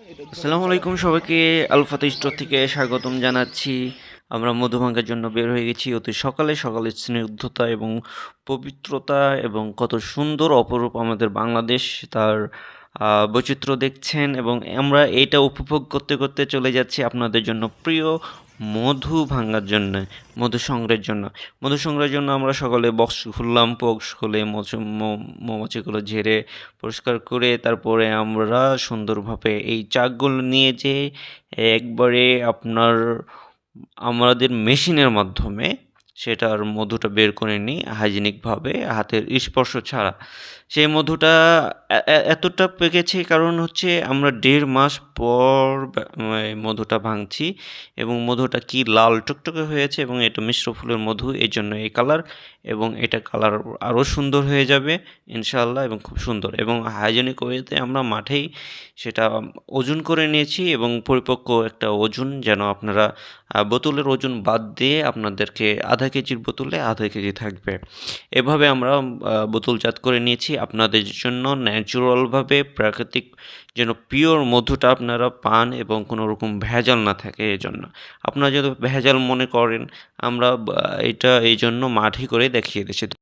আসসালামু আলাইকুম সবাইকে। আলফাতে স্টোর থেকে স্বাগতম জানাচ্ছি। আমরা মধু ভাঙার জন্য বের হয়ে গেছি অতি সকালে। সকালে স্নিগ্ধতা এবং পবিত্রতা এবং কত সুন্দর অপরূপ আমাদের বাংলাদেশ, তার বৈচিত্র্য দেখছেন এবং আমরা এটা উপভোগ করতে করতে চলে যাচ্ছি আপনাদের জন্য প্রিয় মধু ভাঙার জন্য, মধু সংগ্রহের জন্য। মধু সংগ্রহের জন্য আমরা সকলে বক্স খুললাম, বক্স খুলে মৌমাছিগুলো ঝেড়ে পরিষ্কার করে তারপরে আমরা সুন্দরভাবে এই চাকগুলো নিয়ে যে একবারে আপনার, আমাদের মেশিনের মাধ্যমে সেটার মধুটা বের করে নিই, হাইজেনিকভাবে হাতের স্পর্শ ছাড়া। সেই মধুটা এতটা পেকেছে কারণ হচ্ছে আমরা দেড় মাস পর মধুটা ভাঙছি এবং মধুটা কি লাল টকটকে হয়েছে এবং এটা মিশ্র ফুলের মধু, এই জন্য এই কালার এবং এটা কালার আরও সুন্দর হয়ে যাবে, ইনশাআল্লাহ, এবং খুব সুন্দর এবং হাইজেনিক ওয়েতে আমরা মাঠেই সেটা ওজন করে নিয়েছি এবং পরিপক্ক একটা ওজন যেন আপনারা বোতলের ওজন বাদ দিয়ে আপনাদেরকে আধা কেজির বোতলে আধা কেজি থাকবে। এভাবে আমরা বোতলজাত করে নিয়েছি। আপনাদের জন্য ন্যাচুরালভাবে প্রাকৃতিক যেন পিওর মধুটা আপনারা পান এবং কোনো রকম ভেজাল না থাকে এই জন্য আপনারা যদি ভেজাল মনে করেন, আমরা এটা এই জন্য মাঠে করে দেখিয়ে দিচ্ছি।